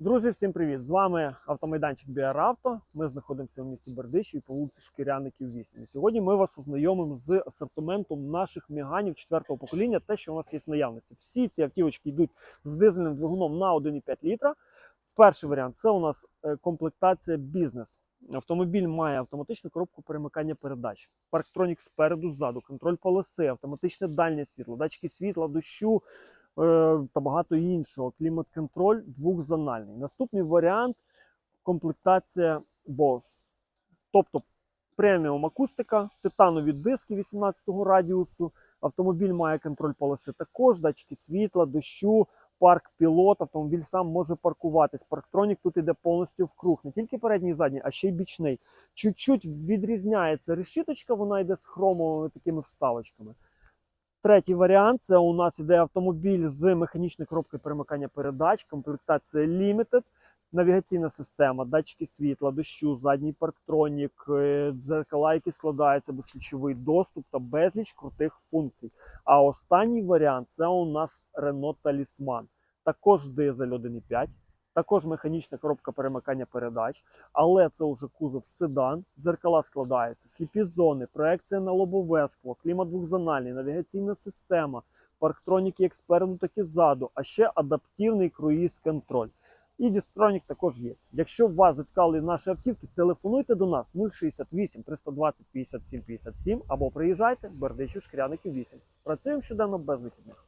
Друзі, всім привіт! З вами автомайданчик Біаравто. Ми знаходимося у місті Бердичів по вулиці Шкіряників 8. І сьогодні ми вас ознайомимо з асортиментом наших міганів четвертого покоління, те, що у нас є в наявності. Всі ці автівочки йдуть з дизельним двигуном на 1,5 літра. Перший варіант це у нас е, комплектація бізнес. Автомобіль має автоматичну коробку перемикання передач, парктронік спереду, ззаду, контроль полоси, автоматичне дальнє світло, датчики світла, дощу, та багато іншого. Клімат-контроль двохзональний. Наступний варіант комплектація BOSS. Тобто преміум акустика, титанові диски 18-го радіусу. Автомобіль має контроль полоси також, датчики світла, дощу, парк пілот. Автомобіль сам може паркуватись. Парктронік тут іде повністю в круг, не тільки передній і задній, а ще й бічний. Чуть-чуть відрізняється решіточка, вона йде з хромовими такими вставочками. Третій варіант це у нас іде автомобіль з механічною коробкою перемикання передач, комплектація Limited, навігаційна система, датчики світла, дощу, задній парктронік, е, дзеркала, які складаються, безключовий доступ та безліч крутих функцій. А останній варіант це у нас Renault Talisman. Також дизель 1.5. Також механічна коробка перемикання передач, але це вже кузов седан, дзеркала складаються, сліпі зони, проекція на лобове скло, клімат двохзональний, навігаційна система, парктроніки як спереду, так і ззаду, а ще адаптивний круїз-контроль. І дістронік також є. Якщо вас зацікавили наші автівки, телефонуйте до нас 068 320 57 57 або приїжджайте Бердичів Шкряників 8. Працюємо щоденно без вихідних.